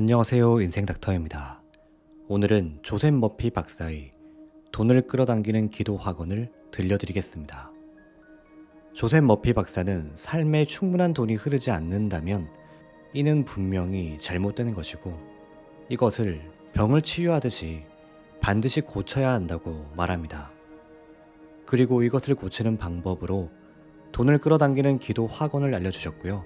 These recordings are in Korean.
안녕하세요. 인생 닥터입니다. 오늘은 조셉 머피 박사의 돈을 끌어당기는 기도 학원을 들려드리겠습니다. 조셉 머피 박사는 삶에 충분한 돈이 흐르지 않는다면 이는 분명히 잘못되는 것이고 이것을 병을 치유하듯이 반드시 고쳐야 한다고 말합니다. 그리고 이것을 고치는 방법으로 돈을 끌어당기는 기도 학원을 알려주셨고요.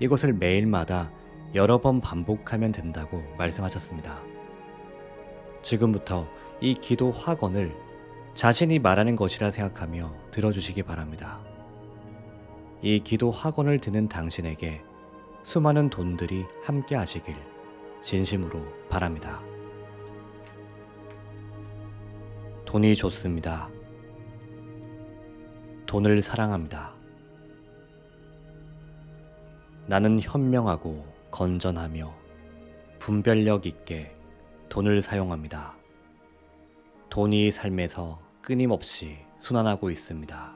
이것을 매일마다 여러 번 반복하면 된다고 말씀하셨습니다. 지금부터 이 기도 학원을 자신이 말하는 것이라 생각하며 들어주시기 바랍니다. 이 기도 학원을 듣는 당신에게 수많은 돈들이 함께 하시길 진심으로 바랍니다. 돈이 좋습니다. 돈을 사랑합니다. 나는 현명하고 건전하며 분별력 있게 돈을 사용합니다. 돈이 삶에서 끊임없이 순환하고 있습니다.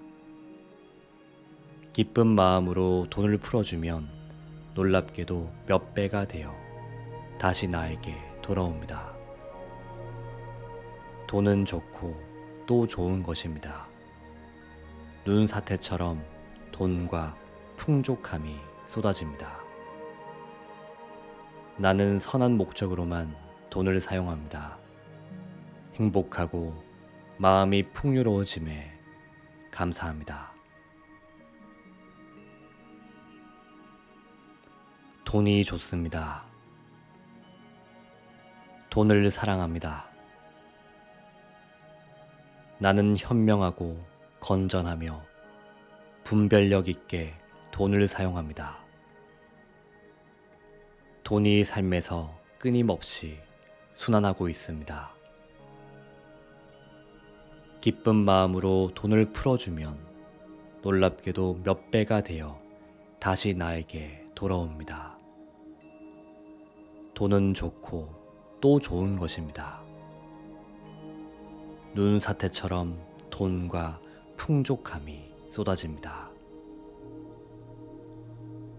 기쁜 마음으로 돈을 풀어주면 놀랍게도 몇 배가 되어 다시 나에게 돌아옵니다. 돈은 좋고 또 좋은 것입니다. 눈사태처럼 돈과 풍족함이 쏟아집니다. 나는 선한 목적으로만 돈을 사용합니다. 행복하고 마음이 풍요로워짐에 감사합니다. 돈이 좋습니다. 돈을 사랑합니다. 나는 현명하고 건전하며 분별력 있게 돈을 사용합니다. 돈이 삶에서 끊임없이 순환하고 있습니다. 기쁜 마음으로 돈을 풀어주면 놀랍게도 몇 배가 되어 다시 나에게 돌아옵니다. 돈은 좋고 또 좋은 것입니다. 눈 사태처럼 돈과 풍족함이 쏟아집니다.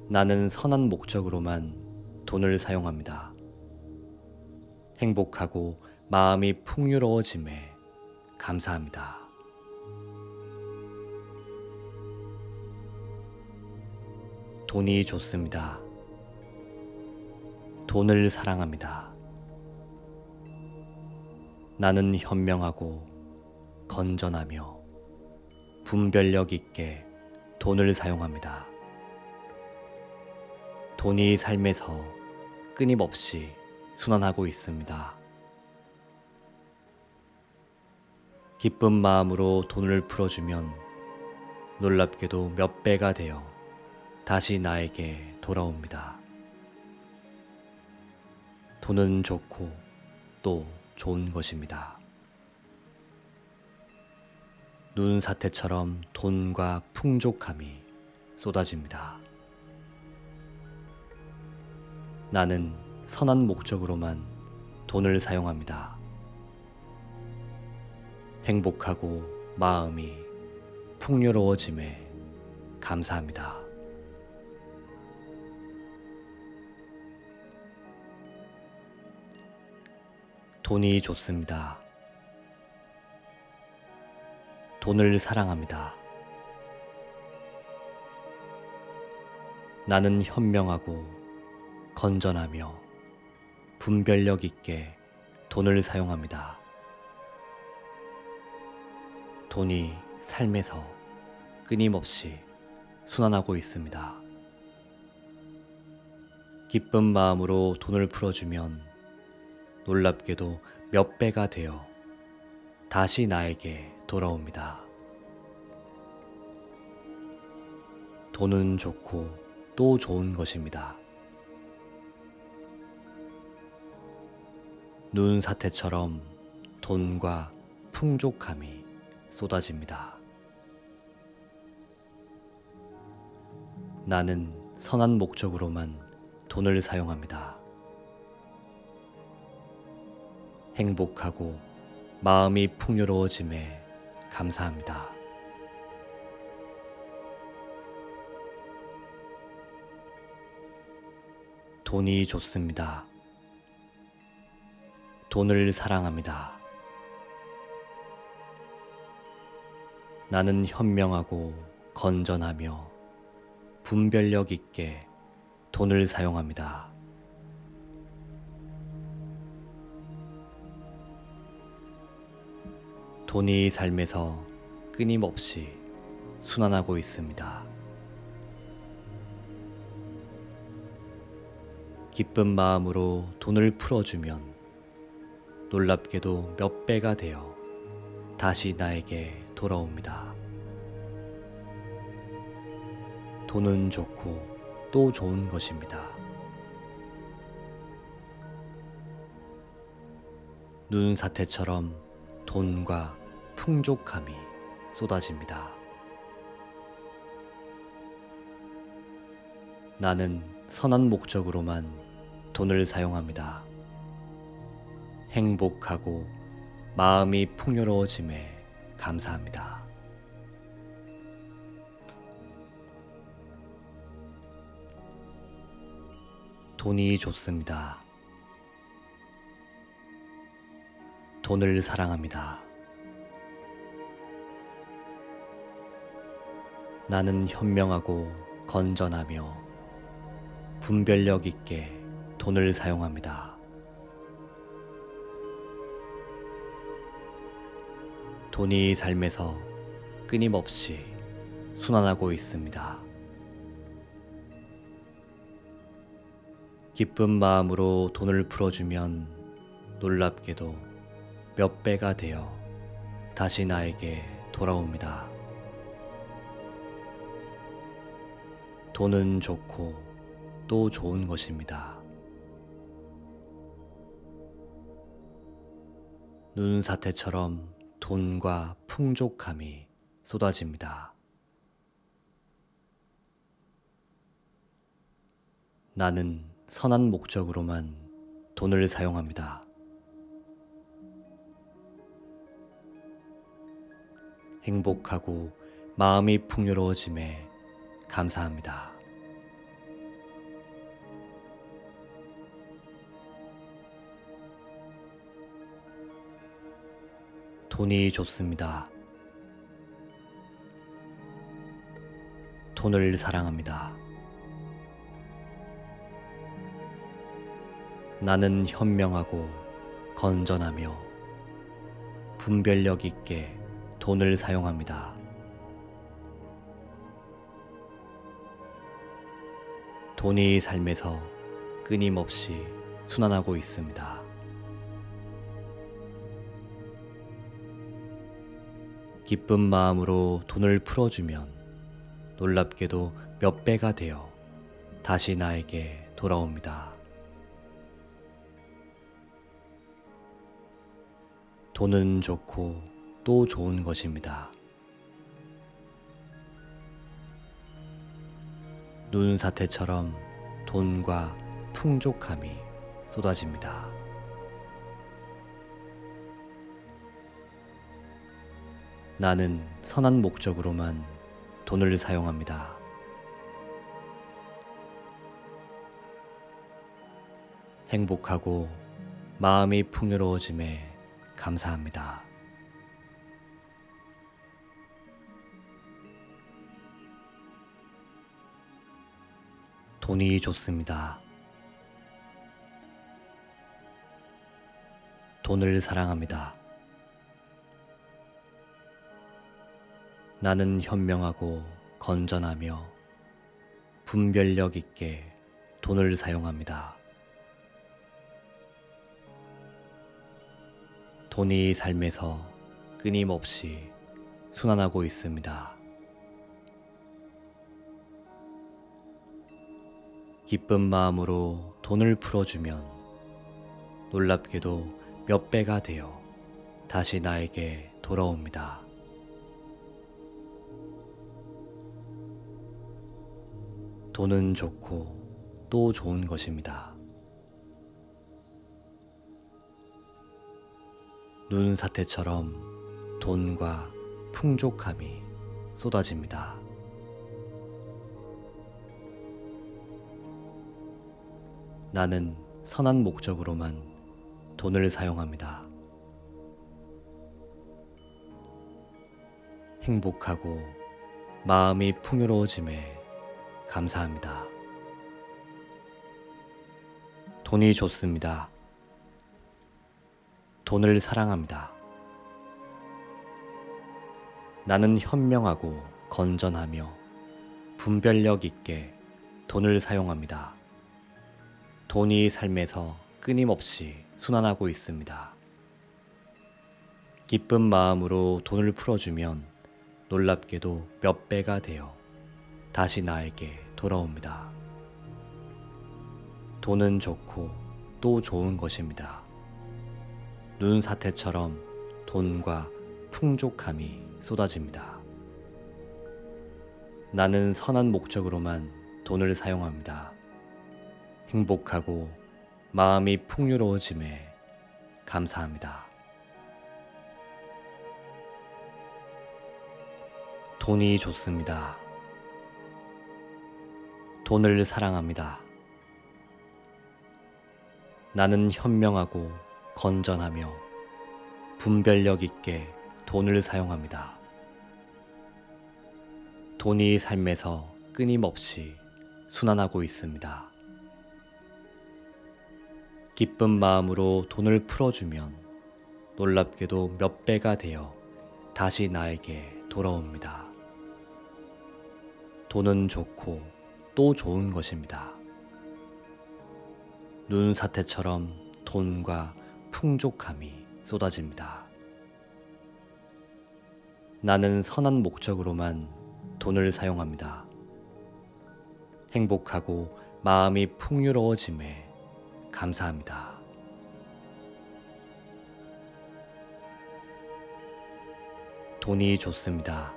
나는 선한 목적으로만 돈을 사용합니다. 행복하고 마음이 풍요로워짐에 감사합니다. 돈이 좋습니다. 돈을 사랑합니다. 나는 현명하고 건전하며 분별력 있게 돈을 사용합니다. 돈이 삶에서 끊임없이 순환하고 있습니다. 기쁜 마음으로 돈을 풀어주면 놀랍게도 몇 배가 되어 다시 나에게 돌아옵니다. 돈은 좋고 또 좋은 것입니다. 눈사태처럼 돈과 풍족함이 쏟아집니다. 나는 선한 목적으로만 돈을 사용합니다. 행복하고 마음이 풍요로워짐에 감사합니다. 돈이 좋습니다. 돈을 사랑합니다. 나는 현명하고 건전하며 분별력 있게 돈을 사용합니다. 돈이 삶에서 끊임없이 순환하고 있습니다. 기쁜 마음으로 돈을 풀어주면 놀랍게도 몇 배가 되어 다시 나에게 돌아옵니다. 돈은 좋고 또 좋은 것입니다. 눈 사태처럼 돈과 풍족함이 쏟아집니다. 나는 선한 목적으로만 돈을 사용합니다. 행복하고 마음이 풍요로워짐에 감사합니다. 돈이 좋습니다. 돈을 사랑합니다. 나는 현명하고 건전하며 분별력 있게 돈을 사용합니다. 돈이 삶에서 끊임없이 순환하고 있습니다. 기쁜 마음으로 돈을 풀어주면 놀랍게도 몇 배가 되어 다시 나에게 돌아옵니다. 돈은 좋고 또 좋은 것입니다. 눈 사태처럼 돈과 풍족함이 쏟아집니다. 나는 선한 목적으로만 돈을 사용합니다. 행복하고 마음이 풍요로워짐에 감사합니다. 돈이 좋습니다. 돈을 사랑합니다. 나는 현명하고 건전하며 분별력 있게 돈을 사용합니다. 돈이 삶에서 끊임없이 순환하고 있습니다. 기쁜 마음으로 돈을 풀어주면 놀랍게도 몇 배가 되어 다시 나에게 돌아옵니다. 돈은 좋고 또 좋은 것입니다. 눈사태처럼 돈과 풍족함이 쏟아집니다. 나는 선한 목적으로만 돈을 사용합니다. 행복하고 마음이 풍요로워짐에 감사합니다. 돈이 좋습니다. 돈을 사랑합니다. 나는 현명하고 건전하며 분별력 있게 돈을 사용합니다. 돈이 삶에서 끊임없이 순환하고 있습니다. 기쁜 마음으로 돈을 풀어주면 놀랍게도 몇 배가 되어 다시 나에게 돌아옵니다. 돈은 좋고 또 좋은 것입니다. 눈사태처럼 돈과 풍족함이 쏟아집니다. 나는 선한 목적으로만 돈을 사용합니다. 행복하고 마음이 풍요로워짐에 감사합니다. 돈이 좋습니다. 돈을 사랑합니다. 나는 현명하고 건전하며 분별력 있게 돈을 사용합니다. 돈이 삶에서 끊임없이 순환하고 있습니다. 기쁜 마음으로 돈을 풀어주면 놀랍게도 몇 배가 되어 다시 나에게 돌아옵니다. 돈은 좋고 또 좋은 것입니다. 눈 사태처럼 돈과 풍족함이 쏟아집니다. 나는 선한 목적으로만 돈을 사용합니다. 행복하고 마음이 풍요로워짐에 감사합니다. 돈이 좋습니다. 돈을 사랑합니다. 나는 현명하고 건전하며 분별력 있게 돈을 사용합니다. 돈이 삶에서 끊임없이 순환하고 있습니다. 기쁜 마음으로 돈을 풀어주면 놀랍게도 몇 배가 되어 다시 나에게 돌아옵니다. 돈은 좋고 또 좋은 것입니다. 눈 사태처럼 돈과 풍족함이 쏟아집니다. 나는 선한 목적으로만 돈을 사용합니다. 행복하고 마음이 풍요로워짐에 감사합니다. 돈이 좋습니다. 돈을 사랑합니다. 나는 현명하고 건전하며 분별력 있게 돈을 사용합니다. 돈이 삶에서 끊임없이 순환하고 있습니다. 기쁜 마음으로 돈을 풀어주면 놀랍게도 몇 배가 되어 다시 나에게 돌아옵니다. 돈은 좋고 또 좋은 것입니다. 눈 사태처럼 돈과 풍족함이 쏟아집니다. 나는 선한 목적으로만 돈을 사용합니다. 행복하고 마음이 풍요로워짐에 감사합니다. 돈이 좋습니다.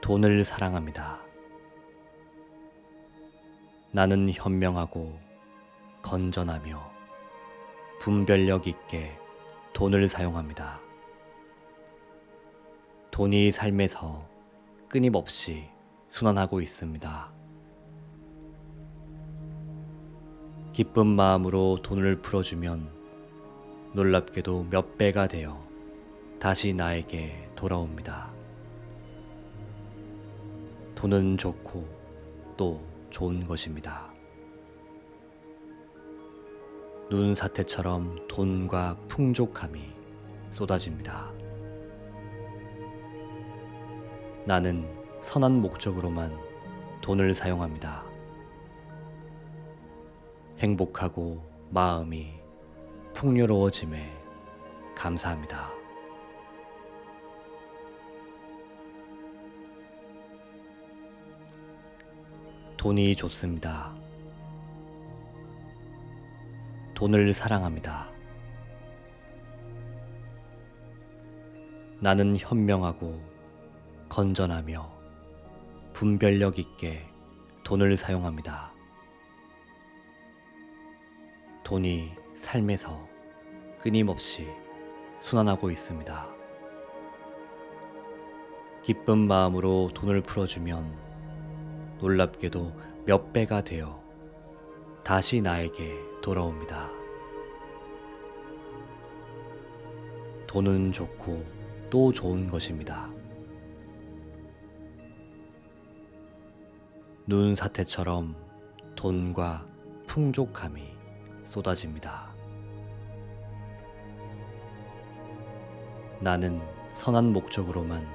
돈을 사랑합니다. 나는 현명하고 건전하며 분별력 있게 돈을 사용합니다. 돈이 삶에서 끊임없이 순환하고 있습니다. 기쁜 마음으로 돈을 풀어주면 놀랍게도 몇 배가 되어 다시 나에게 돌아옵니다. 돈은 좋고 또 좋은 것입니다. 눈 사태처럼 돈과 풍족함이 쏟아집니다. 나는 선한 목적으로만 돈을 사용합니다. 행복하고 마음이 풍요로워짐에 감사합니다. 돈이 좋습니다. 돈을 사랑합니다. 나는 현명하고 건전하며 분별력 있게 돈을 사용합니다. 돈이 삶에서 끊임없이 순환하고 있습니다. 기쁜 마음으로 돈을 풀어주면 놀랍게도 몇 배가 되어 다시 나에게 돌아옵니다. 돈은 좋고 또 좋은 것입니다. 눈 사태처럼 돈과 풍족함이 쏟아집니다. 나는 선한 목적으로만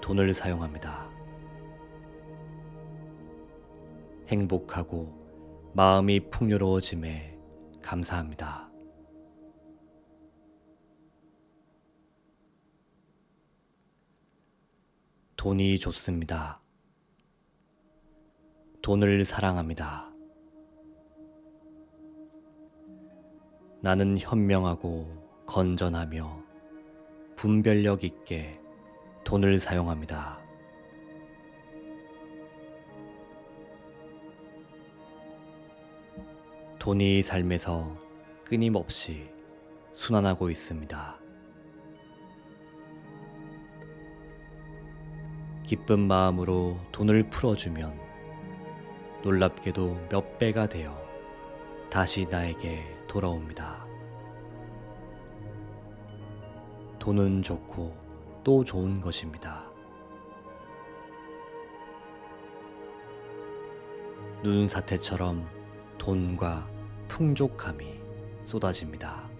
돈을 사용합니다. 행복하고 마음이 풍요로워짐에 감사합니다. 돈이 좋습니다. 돈을 사랑합니다. 나는 현명하고 건전하며 분별력 있게 돈을 사용합니다. 돈이 삶에서 끊임없이 순환하고 있습니다. 기쁜 마음으로 돈을 풀어주면 놀랍게도 몇 배가 되어 다시 나에게 돌아옵니다. 돈은 좋고 또 좋은 것입니다. 눈사태처럼 돈과 풍족함이 쏟아집니다.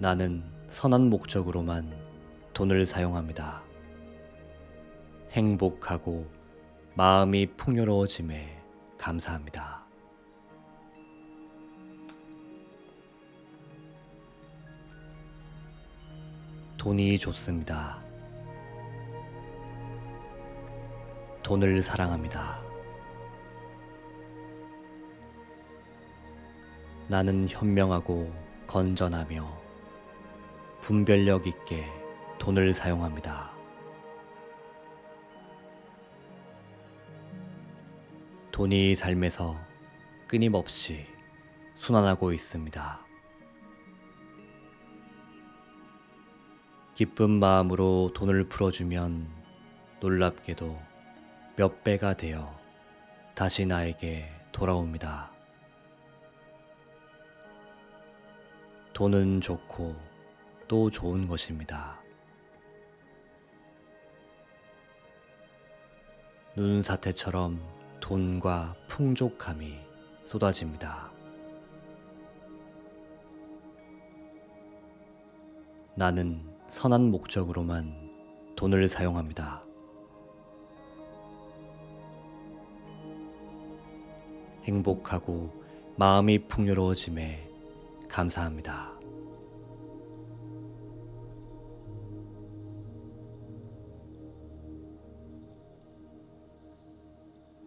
나는 선한 목적으로만 돈을 사용합니다. 행복하고 마음이 풍요로워짐에 감사합니다. 돈이 좋습니다. 돈을 사랑합니다. 나는 현명하고 건전하며 분별력 있게 돈을 사용합니다. 돈이 삶에서 끊임없이 순환하고 있습니다. 기쁜 마음으로 돈을 풀어주면 놀랍게도 몇 배가 되어 다시 나에게 돌아옵니다. 돈은 좋고 또 좋은 것입니다. 눈사태처럼 돈과 풍족함이 쏟아집니다. 나는 선한 목적으로만 돈을 사용합니다. 행복하고 마음이 풍요로워짐에 감사합니다.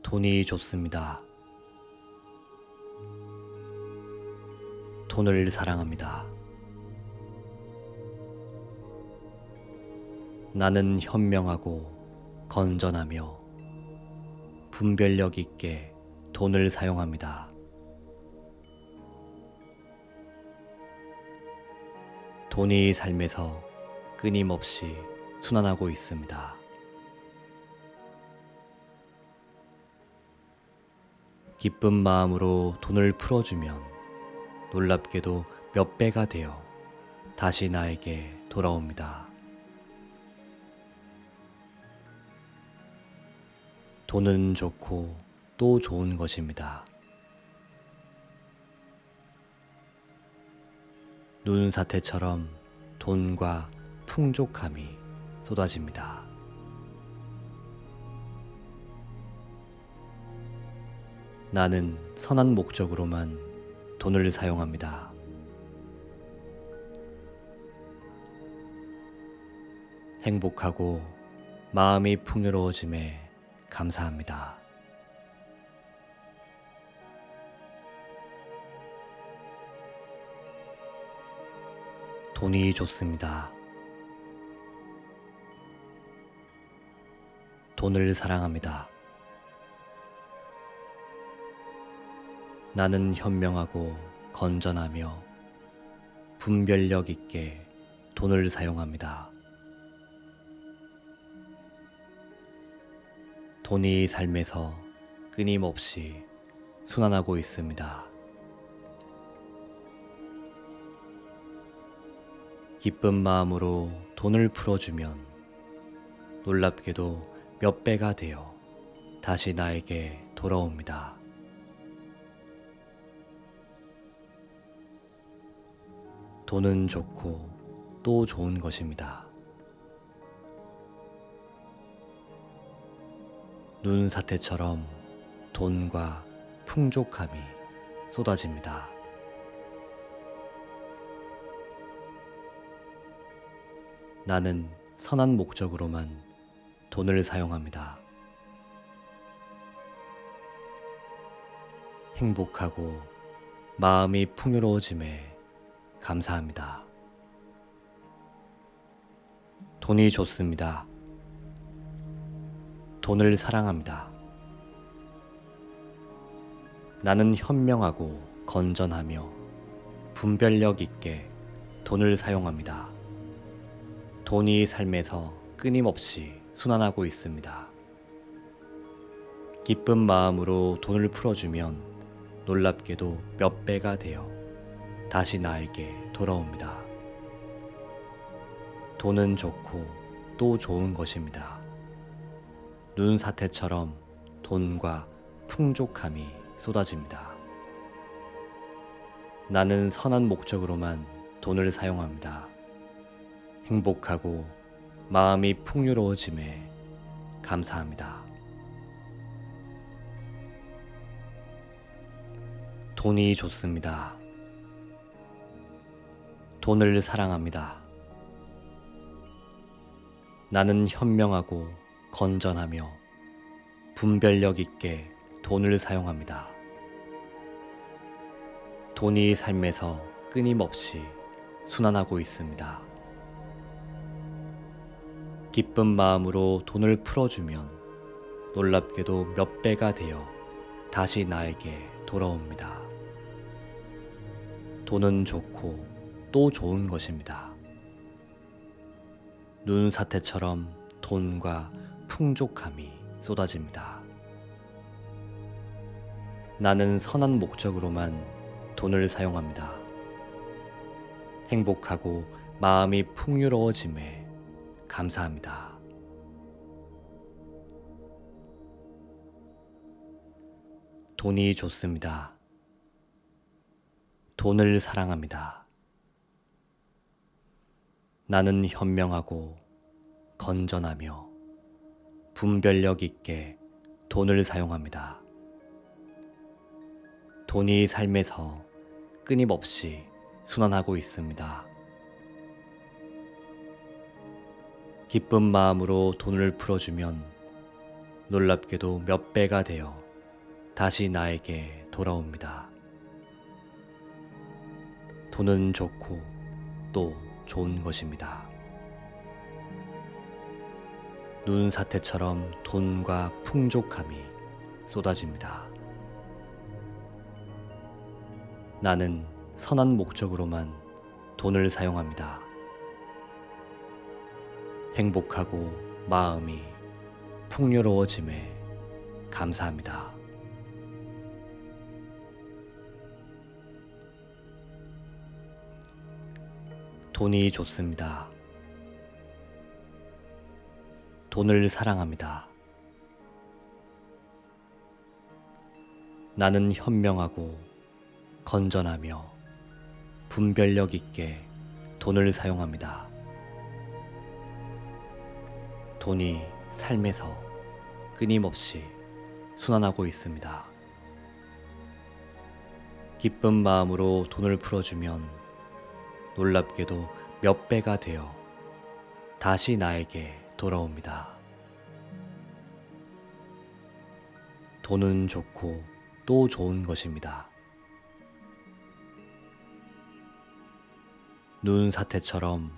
돈이 좋습니다. 돈을 사랑합니다. 나는 현명하고 건전하며 분별력 있게 돈을 사용합니다. 돈이 삶에서 끊임없이 순환하고 있습니다. 기쁜 마음으로 돈을 풀어주면 놀랍게도 몇 배가 되어 다시 나에게 돌아옵니다. 돈은 좋고 또 좋은 것입니다. 눈사태처럼 돈과 풍족함이 쏟아집니다. 나는 선한 목적으로만 돈을 사용합니다. 행복하고 마음이 풍요로워짐에 감사합니다. 돈이 좋습니다. 돈을 사랑합니다. 나는 현명하고 건전하며 분별력 있게 돈을 사용합니다. 돈이 삶에서 끊임없이 순환하고 있습니다. 기쁜 마음으로 돈을 풀어주면 놀랍게도 몇 배가 되어 다시 나에게 돌아옵니다. 돈은 좋고 또 좋은 것입니다. 눈 사태처럼 돈과 풍족함이 쏟아집니다. 나는 선한 목적으로만 돈을 사용합니다. 행복하고 마음이 풍요로워짐에 감사합니다. 돈이 좋습니다. 돈을 사랑합니다. 나는 현명하고 건전하며 분별력 있게 돈을 사용합니다. 돈이 삶에서 끊임없이 순환하고 있습니다. 기쁜 마음으로 돈을 풀어주면 놀랍게도 몇 배가 되어 다시 나에게 돌아옵니다. 돈은 좋고 또 좋은 것입니다. 눈사태처럼 돈과 풍족함이 쏟아집니다. 나는 선한 목적으로만 돈을 사용합니다. 행복하고 마음이 풍요로워짐에 감사합니다. 돈이 좋습니다. 돈을 사랑합니다. 나는 현명하고 건전하며 분별력 있게 돈을 사용합니다. 돈이 삶에서 끊임없이 순환하고 있습니다. 기쁜 마음으로 돈을 풀어주면 놀랍게도 몇 배가 되어 다시 나에게 돌아옵니다. 돈은 좋고 또 좋은 것입니다. 눈 사태처럼 돈과 풍족함이 쏟아집니다. 나는 선한 목적으로만 돈을 사용합니다. 행복하고 마음이 풍요로워짐에 감사합니다. 돈이 좋습니다. 돈을 사랑합니다. 나는 현명하고 건전하며 분별력 있게 돈을 사용합니다. 돈이 삶에서 끊임없이 순환하고 있습니다. 기쁜 마음으로 돈을 풀어주면 놀랍게도 몇 배가 되어 다시 나에게 돌아옵니다. 돈은 좋고 또 좋은 것입니다. 눈 사태처럼 돈과 풍족함이 쏟아집니다. 나는 선한 목적으로만 돈을 사용합니다. 행복하고 마음이 풍요로워짐에 감사합니다. 돈이 좋습니다. 돈을 사랑합니다. 나는 현명하고 건전하며 분별력 있게 돈을 사용합니다. 돈이 삶에서 끊임없이 순환하고 있습니다. 기쁜 마음으로 돈을 풀어주면 놀랍게도 몇 배가 되어 다시 나에게 돌아옵니다. 돈은 좋고 또 좋은 것입니다. 눈 사태처럼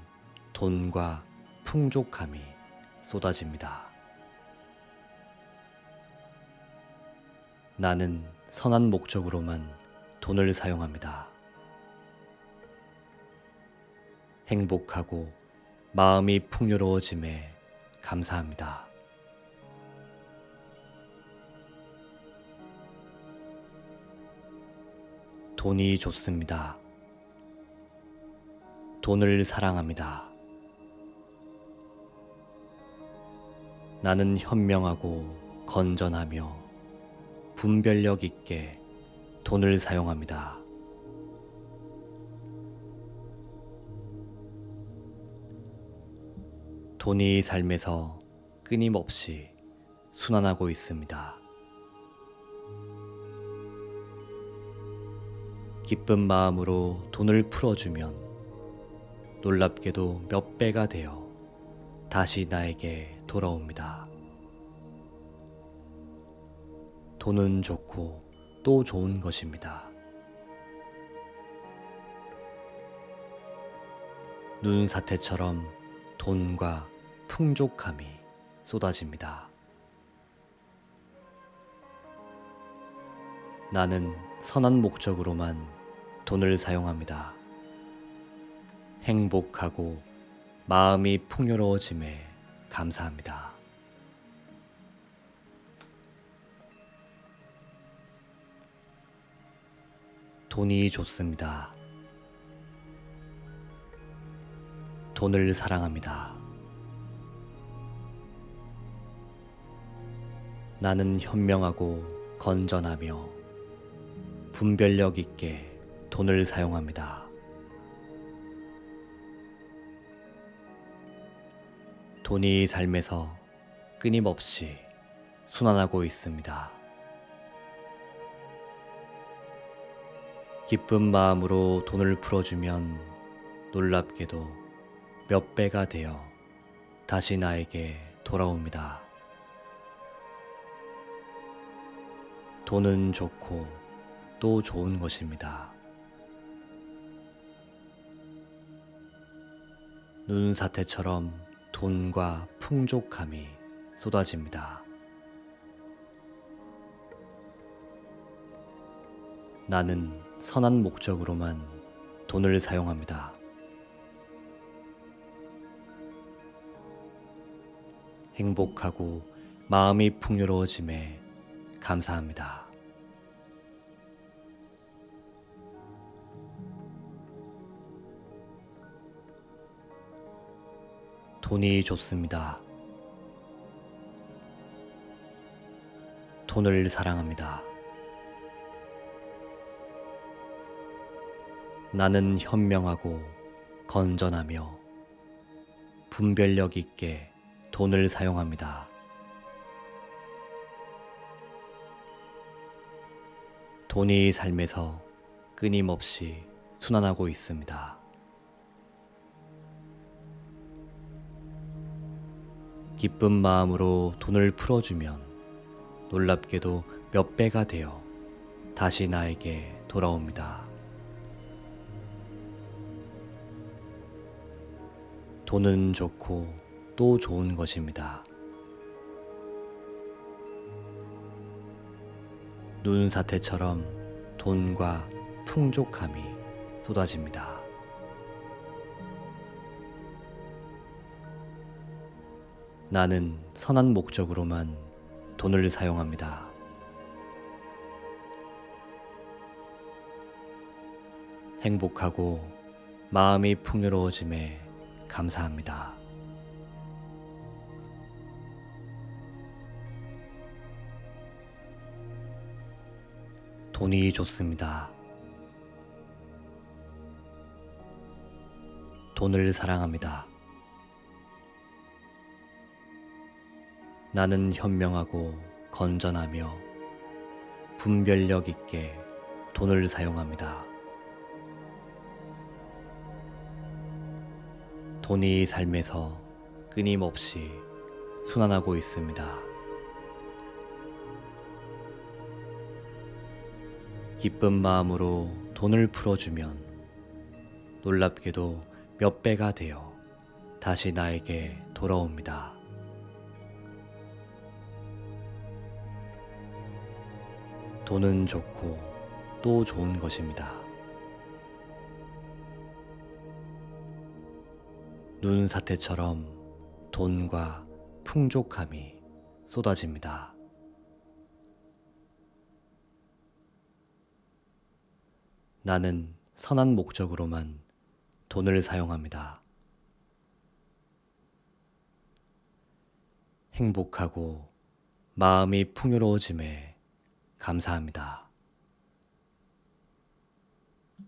돈과 풍족함이 쏟아집니다. 나는 선한 목적으로만 돈을 사용합니다. 행복하고 마음이 풍요로워짐에 감사합니다. 돈이 좋습니다. 돈을 사랑합니다. 나는 현명하고 건전하며 분별력 있게 돈을 사용합니다. 돈이 삶에서 끊임없이 순환하고 있습니다. 기쁜 마음으로 돈을 풀어주면 놀랍게도 몇 배가 되어 다시 나에게 돌아옵니다. 돈은 좋고 또 좋은 것입니다. 눈 사태처럼 돈과 풍족함이 쏟아집니다. 나는 선한 목적으로만 돈을 사용합니다. 행복하고 마음이 풍요로워짐에 감사합니다. 돈이 좋습니다. 돈을 사랑합니다. 나는 현명하고 건전하며 분별력 있게 돈을 사용합니다. 돈이 삶에서 끊임없이 순환하고 있습니다. 기쁜 마음으로 돈을 풀어주면 놀랍게도 몇 배가 되어 다시 나에게 돌아옵니다. 돈은 좋고 또 좋은 것입니다. 눈사태처럼 돈과 풍족함이 쏟아집니다. 나는 선한 목적으로만 돈을 사용합니다. 행복하고 마음이 풍요로워짐에 감사합니다. 돈이 좋습니다. 돈을 사랑합니다. 나는 현명하고 건전하며 분별력 있게 돈을 사용합니다. 돈이 삶에서 끊임없이 순환하고 있습니다. 기쁜 마음으로 돈을 풀어주면 놀랍게도 몇 배가 되어 다시 나에게 돌아옵니다. 돈은 좋고 또 좋은 것입니다. 눈사태처럼 돈과 풍족함이 쏟아집니다. 나는 선한 목적으로만 돈을 사용합니다. 행복하고 마음이 풍요로워짐에 감사합니다. 돈이 좋습니다. 돈을 사랑합니다. 나는 현명하고 건전하며 분별력 있게 돈을 사용합니다. 돈이 삶에서 끊임없이 순환하고 있습니다. 기쁜 마음으로 돈을 풀어주면 놀랍게도 몇 배가 되어 다시 나에게 돌아옵니다. 돈은 좋고 또 좋은 것입니다. 눈 사태처럼 돈과 풍족함이 쏟아집니다. 나는 선한 목적으로만 돈을 사용합니다. 행복하고 마음이 풍요로워짐에 감사합니다.